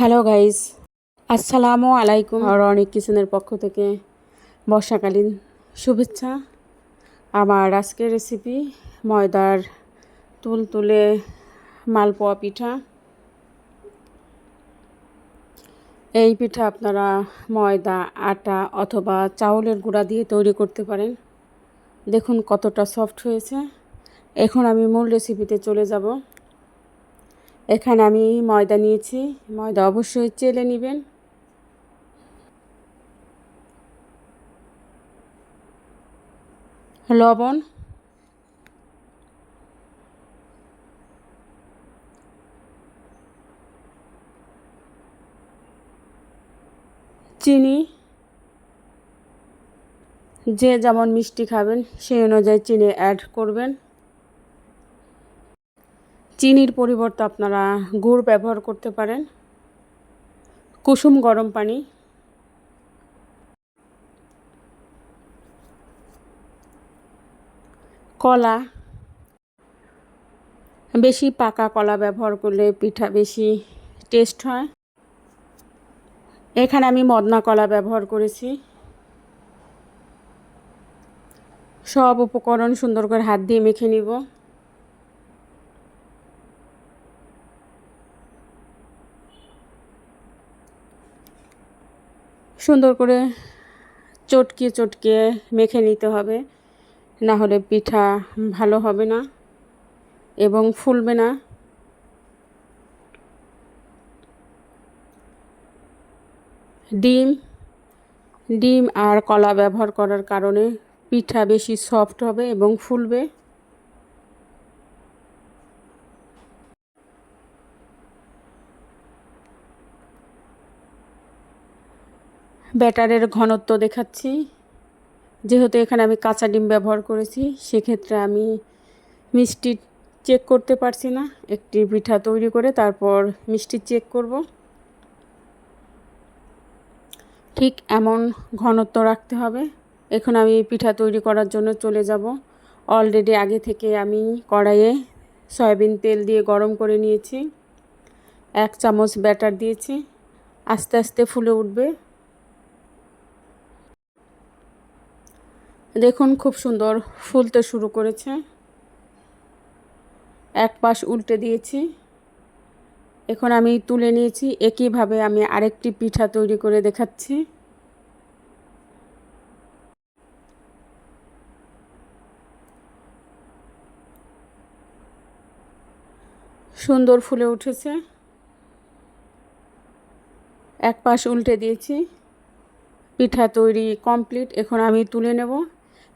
Hello guys, আসসালামু আলাইকুম। আর অনেক কিচেনের পক্ষ থেকে বর্ষাকালীন শুভেচ্ছা। আমার আজকের রেসিপি ময়দার তুল তুলে মালপোয়া পিঠা। এই পিঠা আপনারা ময়দা, আটা অথবা চাউলের গুঁড়া দিয়ে তৈরি করতে পারেন। দেখুন কতটা সফট হয়েছে। এখন আমি মূল রেসিপিতে চলে যাব। এখানে আমি ময়দা নিয়েছি। ময়দা অবশ্যই চেলে নেবেন। লবণ। চিনি। যে যেমন মিষ্টি খাবেন, সেই অনুযায়ী চিনি অ্যাড করবেন। চিনির পরিবর্তে আপনারা গুড় ব্যবহার করতে পারেন। কুসুম গরম পানি। কলা। বেশি পাকা কলা ব্যবহার করলে পিঠা বেশি টেস্ট হয়। এখানে আমি মদনা কলা ব্যবহার করেছি। সব উপকরণ সুন্দর করে হাত দিয়ে মেখে নিব। সুন্দর করে চটকে চটকে মেখে নিতে হবে। না হলে পিঠা ভালো হবে না এবং ফুলবে না। ডিম ডিম আর কলা ব্যবহার করার কারণে পিঠা বেশি সফট হবে এবং ফুলবে। ব্যাটারের ঘনত্ব দেখাচ্ছি। যেহেতু এখানে আমি কাঁচা ডিম ব্যবহার করেছি, সেক্ষেত্রে আমি মিষ্টি চেক করতে পারছি না। একটি পিঠা তৈরি করে তারপর মিষ্টি চেক করব। ঠিক এমন ঘনত্ব রাখতে হবে। এখন আমি পিঠা তৈরি করার জন্য চলে যাব। অলরেডি আগে থেকে আমি কড়াইয়ে সয়াবিন তেল দিয়ে গরম করে নিয়েছি। এক চামচ ব্যাটার দিয়েছি। আস্তে আস্তে ফুলে উঠবে। দেখুন, খুব সুন্দর ফুলতে শুরু করেছে। এক পাশ উল্টে দিয়েছি। এখন আমি তুলে নিয়েছি, একইভাবে আমি আরেকটি পিঠা তৈরি করে দেখাচ্ছি। সুন্দর ফুলে উঠেছে। এক পাশ উল্টে দিয়েছি। পিঠা তৈরি কমপ্লিট, এখন আমি তুলে নেব।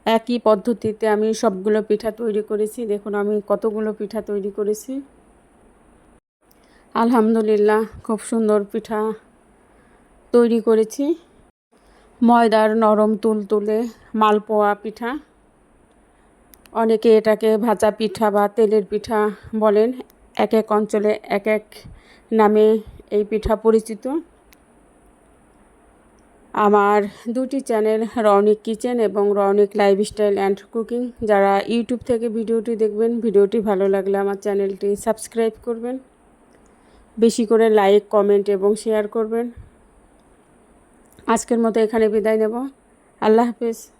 একই পদ্ধতিতে আমি সবগুলো পিঠা তৈরি করেছি। দেখুন, আমি কতগুলো পিঠা তৈরি করেছি। আলহামদুলিল্লাহ, খুব সুন্দর পিঠা তৈরি করেছি। ময়দার নরম তুল তুলে মালপোয়া পিঠা। অনেকে এটাকে ভাজা পিঠা বা তেলের পিঠা বলেন। এক এক অঞ্চলে এক এক নামে এই পিঠা পরিচিত। আমার দুটি চ্যানেল, রনিক কিচেন এবং রনিক লাইফস্টাইল অ্যান্ড কুকিং। যারা ইউটিউব থেকে ভিডিওটি দেখবেন, ভিডিওটি ভালো লাগলে আমার চ্যানেলটি সাবস্ক্রাইব করবেন। বেশি করে লাইক, কমেন্ট এবং শেয়ার করবেন। আজকের মতো এখানে বিদায় নেব। আল্লাহ হাফেজ।